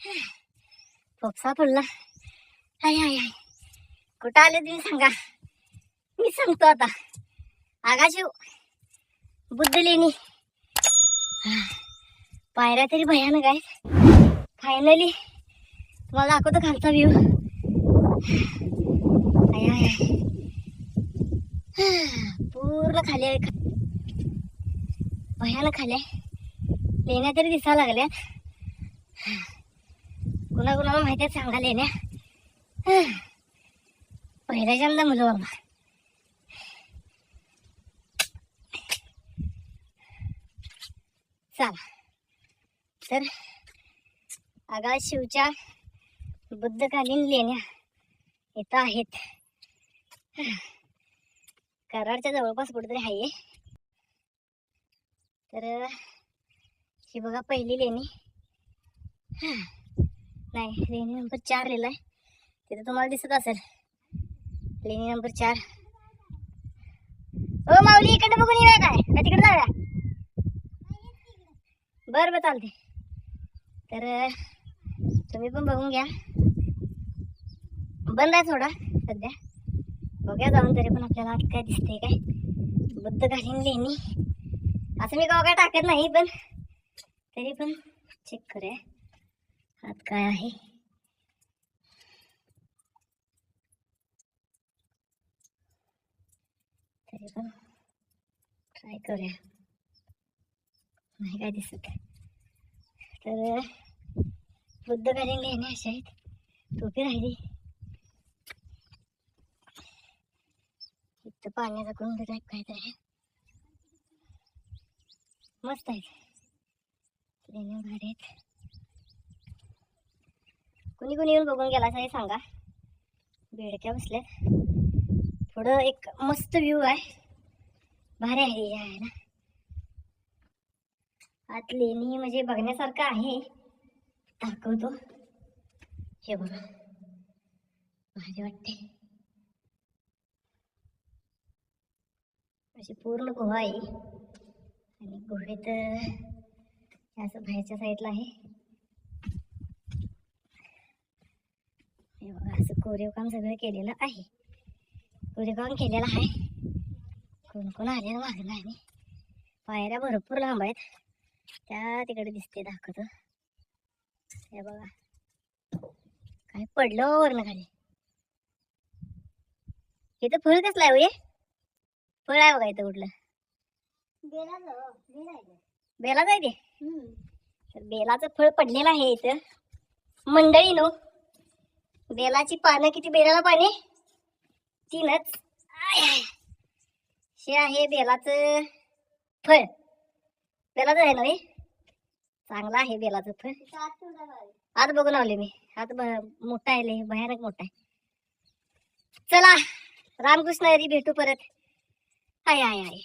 फोपसा पडला हाय हाय हाय कुठं आले तुम्ही सांगा. मी सांगतो आता. आगाशिव. बुद्ध लेणी पायऱ्या तरी भयानक आहेत. फायनली तुम्हाला दाखवतो खालचा व्ह्यू आय आय आय पूर्ण खाली आहे. भयानक खाली आहे. लेण्या तरी दिसायला लागल्यात. कुणा कुणाला माहिती आहे सांगा लेण्या पहिल्याच्यांदा मुलं बाबा चला. तर आगा शिवच्या बुद्धकालीन लेण्या इथं आहेत. कराडच्या जवळपास कुठेतरी आहे तर ही बघा पहिली लेणी. नाही लेणी नंबर चार लिहिलाय. तिथे तुम्हाला दिसत असेल. लेणी नंबर चार. ओ माऊली इकडे बघून येऊया काय? का तिकडे जाऊया. बरं बरं चालते तर तुम्ही पण बघून घ्या. बंद आहे थोडा सध्या. बघूया जाऊन तरी पण आपल्याला आत काय दिसतंय काय. बुद्धकालीन लेणी. असं मी गाव काय टाकत नाही पण तरी पण चेक करूया. आत काय आहे? तरी पण ट्राय करूया. नाही काय दिसत तर बुद्ध घालीन घेणे असे आहेत. टोपी राहिली. इथं पाण्याचा कुंड टाईप काहीतरी आहे. मस्त आहेत. भारी आहेत. कुणी कुणी येऊन बघून गेला असं हे सांगा. बेडक्या बसल्यात. थोडं एक मस्त व्ह्यू आहे. भारी आहे हे आहे ना. आत लेणी म्हणजे बघण्यासारखं आहे. दाखवतो. हे बघा. भारी वाटते. अशी पूर्ण गुहा आहे आणि गुहेत असं बाहेरच्या साईडला आहे. हे बघा असं कोरीव काम सगळं केलेलं आहे. कोरीव काम केलेलं आहे. कोण कोण आलेलं मागलं आहे पायऱ्या भरपूर लांब आहेत. त्या तिकडे दिसते दाखवतो. हे बघा. काय पडलं हो वरनं खाली. इथं फळ कसलं आहे हो हे? फळ आहे बघा इथं कुठलं. बेलाच आहे ते. तर बेलाचं फळ पडलेलं आहे इथं. मंडळी नो. बेलाची पानं किती? बेलाला पाने तीनच. हे आहे बेलाचं फळ. बेलाचं आहे ना रे? चांगलं आहे बेलाचं फळ. आज बघून आले मी. आज मोठा आहे भयानक मोठा आहे. चला रामकृष्ण हरी भेटू परत. आय आय आय.